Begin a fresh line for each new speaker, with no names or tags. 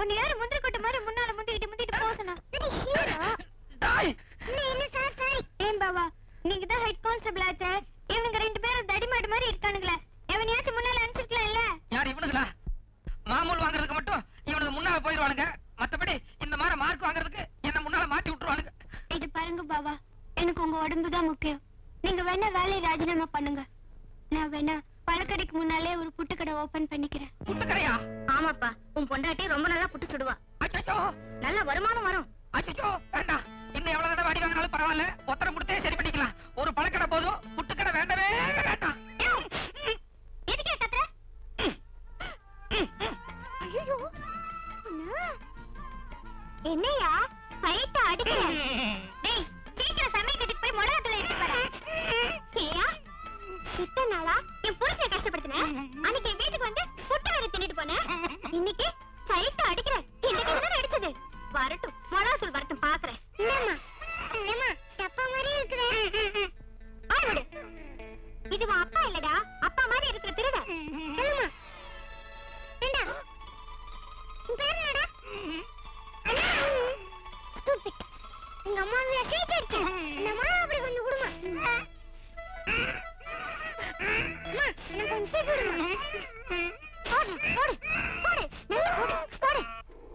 உன்னை யாரு முந்திரி கொட்டை மாதிரி முன்னால முந்திக்கிட்டு முந்திட்டு ஏன் பாவா? நீங்க தான் ஹெட் கான்ஸ்டபிள் ஆச்சே. இவனுங்க ரெண்டு பேரும் தடிமாடு மாதிரி இருக்கானுங்களே. எவனையாச்சும் முன்னால அனுப்பிச்சிருக்கலாம் இல்ல?
யார் இவனுங்களா? மாமூல் வாங்குறதுக்கு மட்டும் இவனுக்கு முன்னால போயிருவானுங்க. மத்தபடி இந்த மாதிரி மார்க் வாங்குறதுக்கு என்ன முன்னால மாட்டி விட்டுருவானுங்க.
இது பாருங்க பாவா. எனக்கு உங்க உடம்பு தான் முக்கியம். நீங்க வேணா வேலையை ராஜினாமா பண்ணுங்க. நான் வேணா பழக்கடைக்கு முன்னாலே ஒரு புட்டுக்கடை ஓபன் பண்ணிக்கிறேன்.
புட்டுக்கடையா?
ஆமாப்பா உன் பொண்டாட்டி ரொம்ப நல்லா புட்டு சுடுவா. நல்ல வருமானம் வரும்.
அச்சோ வேண்டாம். இன்னும் எவ்வளவு தடவை அடி வாங்கினாலும் பரவாயில்ல. கொடுத்தே சரி பண்ணிக்கலாம். ஒரு பழக்கடை போதும். புட்டுக்கடை வேண்டவே வேண்டாம்.
எதுக்கே கத்துற? ஐயோ என்னையா? ஃபைட் அடிக்கிற. டேய் சீக்கிரம் போய் மிளகா தூள் எடுத்து வர ஏயா இத்தனை நாளா என் புருஷனை கஷ்டப்படுத்தின? அன்னைக்கு சைட்டா அடிக்கிறேன். இந்த கையில அடிச்சது வரட்டும். மொளாசூல் வரட்டும் பாக்குறேன். என்னம்மா என்னம்மா தப்பா மாதிரி இருக்கிறேன் ஆயிடு இது அப்பா இல்லடா. அப்பா மாதிரி இருக்கிற திருட. சொல்லுமா வேண்டா பேர் என்னடா? அம்மா சைட் அடிச்சு இந்த அம்மா அப்படி கொஞ்சம் கொடுமா. அம்மா எனக்கு கொஞ்சம் கொடுமா.